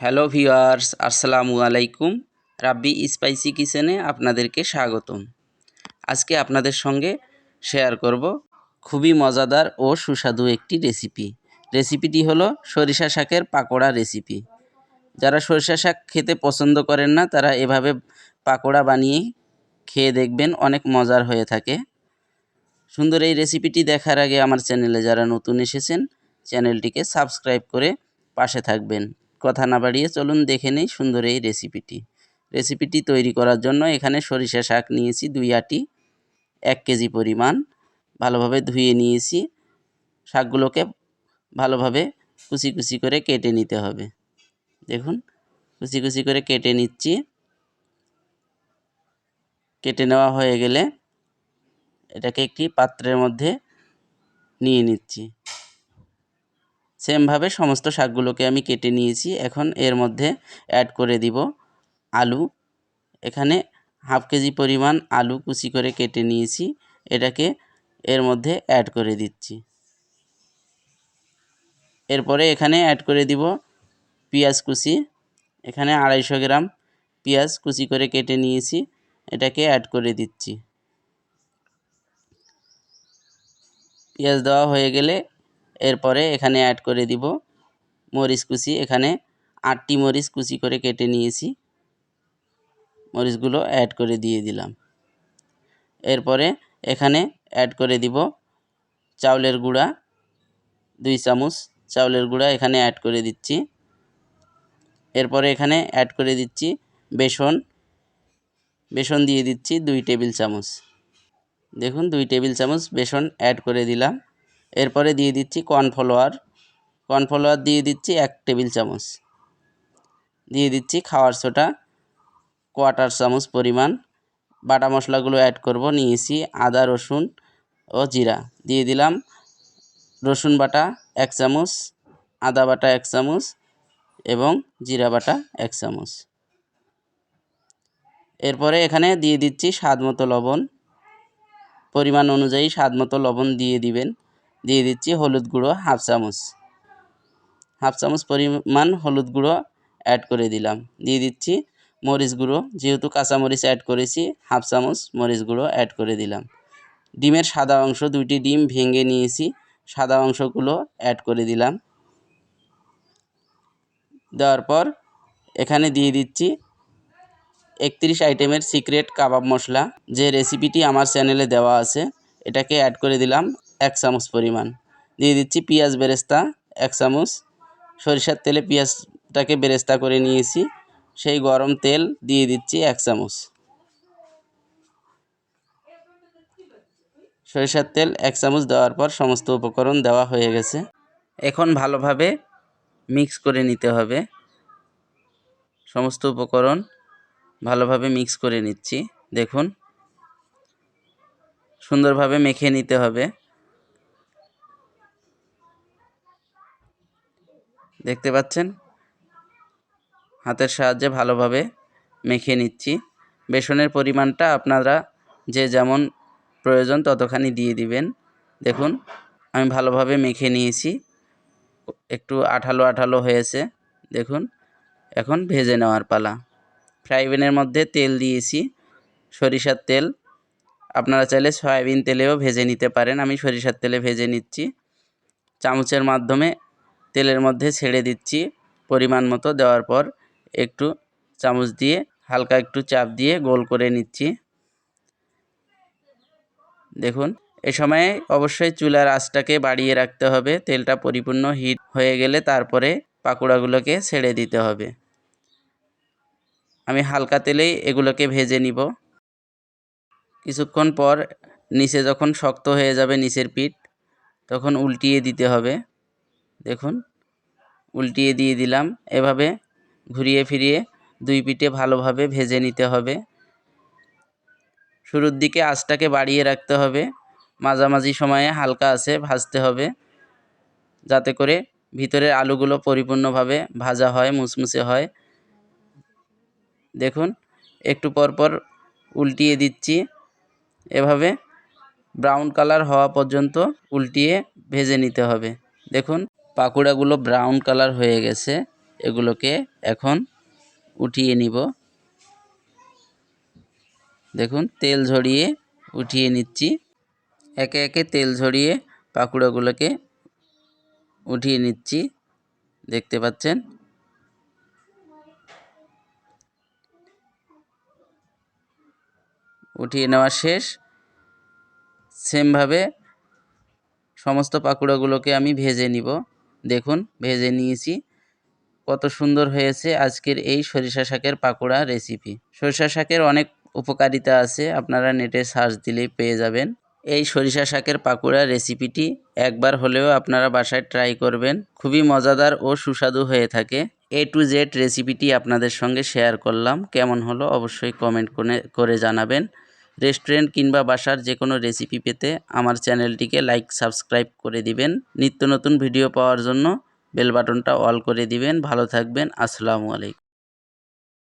Hello viewers, আসসালামু আলাইকুম। রাব্বি spicy কিচেনে আপনাদেরকে স্বাগতম। আজকে আপনাদের সঙ্গে শেয়ার করব খুবই মজাদার ও সুস্বাদু একটি রেসিপি। রেসিপিটি হলো সরিষা শাকের পাকোড়া রেসিপি। যারা সরিষা শাক খেতে পছন্দ করেন না, তারা এভাবে পাকোড়া বানিয়ে খেয়ে দেখবেন অনেক মজার হয়ে থাকে। সুন্দর এই রেসিপিটি দেখার আগে আমার চ্যানেলে যারা নতুন এসেছেন, চ্যানেলটিকে সাবস্ক্রাইব করে পাশে থাকবেন। কথা না বাড়িয়ে চলুন দেখে নেই সুন্দর এই রেসিপিটি রেসিপিটি তৈরি করার জন্য এখানে সরিষা শাক নিয়েছি দুই আটি, এক কেজি পরিমাণ। ভালোভাবে ধুয়ে নিয়েছি। শাকগুলোকে ভালোভাবে কুচি কুচি করে কেটে নিতে হবে। দেখুন, কুচি কুচি করে কেটে নিচ্ছি। কেটে নেওয়া হয়ে গেলে এটাকে একটি পাত্রের মধ্যে নিয়ে নিচ্ছি। সেমভাবে সমস্ত শাকগুলোকে আমি কেটে নিয়েছি। এখন এর মধ্যে অ্যাড করে দিব আলু। এখানে হাফ কেজি পরিমাণ আলু কুচি করে কেটে নিয়েছি। এটাকে এর মধ্যে অ্যাড করে দিচ্ছি। এরপরে এখানে অ্যাড করে দিব পেঁয়াজ কুচি। এখানে আড়াইশো গ্রাম পেঁয়াজ কুচি করে কেটে নিয়েছি। এটাকে অ্যাড করে দিচ্ছি। পেঁয়াজ দেওয়া হয়ে গেলে এরপরে এখানে অ্যাড করে দিব মরিচ কুচি। এখানে আটটি মরিচ কুচি করে কেটে নিয়েছি। মরিচগুলো অ্যাড করে দিয়ে দিলাম। এরপরে এখানে অ্যাড করে দিব চাউলের গুঁড়া, দুই চামচ চাউলের গুঁড়া এখানে অ্যাড করে দিচ্ছি। এরপরে এখানে অ্যাড করে দিচ্ছি বেসন। বেসন দিয়ে দিচ্ছি দুই টেবিল চামচ। দেখুন, দুই টেবিল চামচ বেসন অ্যাড করে দিলাম। এরপরে দিয়ে দিচ্ছি কর্নফ্লাওয়ার কর্নফ্লাওয়ার দিয়ে দিচ্ছি এক টেবিল চামচ। দিয়ে দিচ্ছি খাওয়ার সোটা কোয়াটার চামচ পরিমাণ। বাটা মশলাগুলো অ্যাড করব, নিয়েছি আদা, রসুন ও জিরা। দিয়ে দিলাম রসুন বাটা এক চামচ, আদা বাটা এক চামচ এবং জিরা বাটা এক চামচ। এরপরে এখানে দিয়ে দিচ্ছি স্বাদ মতো লবণ। পরিমাণ অনুযায়ী স্বাদ মতো লবণ দিয়ে দিবেন। দিয়ে দিচ্ছি হলুদ গুঁড়ো হাফ চামচ। হাফ চামচ পরিমাণ হলুদ গুঁড়ো অ্যাড করে দিলাম। দিয়ে দিচ্ছি মরিচ গুঁড়ো, যেহেতু কাঁচামরিচ অ্যাড করেছি, হাফ চামচ মরিচ গুঁড়ো অ্যাড করে দিলাম। ডিমের সাদা অংশ, দুইটি ডিম ভেঙে নিয়েছি, সাদা অংশগুলো অ্যাড করে দিলাম। দেওয়ার পর এখানে দিয়ে দিচ্ছি একত্রিশ আইটেমের সিক্রেট কাবাব মশলা। যে রেসিপিটি আমার চ্যানেলে দেওয়া আছে, এটাকে অ্যাড করে দিলাম চামচ পরিমাণ। দিয়ে দিচ্ছি পেঁয়াজ বেরেস্তা, এক চামচ। সরিষার তেলে পেঁয়াজটাকে বেরেস্তা করে নিয়েছি। সেই গরম তেল দিয়ে দিচ্ছি এক চামচ। সরিষার তেল এক চামচ দেওয়ার পর সমস্ত উপকরণ দেওয়া হয়ে গেছে। এখন ভালোভাবে মিক্স করে নিতে হবে। সমস্ত উপকরণ ভালোভাবে মিক্স করে নিচ্ছি। দেখুন, সুন্দরভাবে মেখে নিতে হবে। দেখতে পাচ্ছেন? হাতের সাহায্যে ভালোভাবে মেখে নিচ্ছি। বেসনের পরিমাণটা আপনারা যে যেমন প্রয়োজন ততখানি দিয়ে দিবেন। দেখুন, আমি ভালোভাবে মেখে নিয়েছি। একটু আঠালো আঠালো হয়েছে। দেখুন, এখন ভেজে নেওয়ার পালা। ফ্রাই মধ্যে তেল দিয়েছি। সরিষার তেল। আপনারা চাইলে সয়াবিন তেলেও ভেজে নিতে পারেন। আমি সরিষার তেলে ভেজে নিচ্ছি। চামচের মাধ্যমে তেলের মধ্যে ছেড়ে দিচ্ছি পরিমাণ মতো দেওয়ার পর একটু চামচ দিয়ে হালকা একটু চাপ দিয়ে গোল করে নিচ্ছি। দেখুন, এ সময়ে অবশ্যই চুলার আঁচটাকে বাড়িয়ে রাখতে হবে, তেলটা পরিপূর্ণ হিট হয়ে গেলে তারপরে পাকোড়াগুলোকে ছেড়ে দিতে হবে। আমি হালকা তেলেই এগুলোকে ভেজে নিব। কিছুক্ষণ পর নিচে যখন শক্ত হয়ে যাবে নিচের পিঠ, তখন উল্টিয়ে দিতে হবে। দেখুন, উল্টিয়ে দিয়ে দিলাম। এভাবে ঘুরিয়ে ফিরিয়ে দুই পিঠে ভালোভাবে ভেজে নিতে হবে। শুরুর দিকে আঁচটাকে বাড়িয়ে রাখতে হবে। মাঝামাঝি সময়ে হালকা আছে ভাজতে হবে, যাতে করে ভিতরের আলুগুলো পরিপূর্ণভাবে ভাজা হয় মুচমুচে হয়। দেখুন, একটু পর পর উল্টিয়ে দিচ্ছি। এভাবে ব্রাউন কালার হওয়া পর্যন্ত উল্টিয়ে ভেজে নিতে হবে। দেখুন পাকুড়াগুলো ব্রাউন কালার হয়ে গেছে, এগুলোকে এখন উঠিয়ে নিব। দেখুন, তেল ঝরিয়ে উঠিয়ে নিচ্ছি। একে একে তেল ঝরিয়ে পাকুড়াগুলোকে উঠিয়ে নিচ্ছি। দেখতে পাচ্ছেন? উঠিয়ে নেওয়া শেষ। সেমভাবে সমস্ত পাকুড়াগুলোকে আমি ভেজে নিব। দেখুন, ভেজে নিয়েছি। কত সুন্দর হয়েছে আজকের এই সরিষা শাকের পাকোড়া রেসিপি সরিষা শাকের অনেক উপকারিতা আছে, আপনারা নেটে সার্চ দিলেই পেয়ে যাবেন। এই সরিষা শাকের পাকোড়া রেসিপিটি একবার হলেও আপনারা বাসায় ট্রাই করবেন। খুবই মজাদার ও সুস্বাদু হয়ে থাকে। এ টু জেড রেসিপিটি আপনাদের সঙ্গে শেয়ার করলাম। কেমন হলো অবশ্যই কমেন্ট করে জানাবেন। রেস্টুরেন্ট কিংবা বাসার যে কোনো রেসিপি পেতে আমার চ্যানেলটিকে লাইক সাবস্ক্রাইব করে দিবেন। নিত্য নতুন ভিডিও পাওয়ার জন্য বেল বাটনটা অল করে দিবেন। ভালো থাকবেন। আসসালামু আলাইকুম।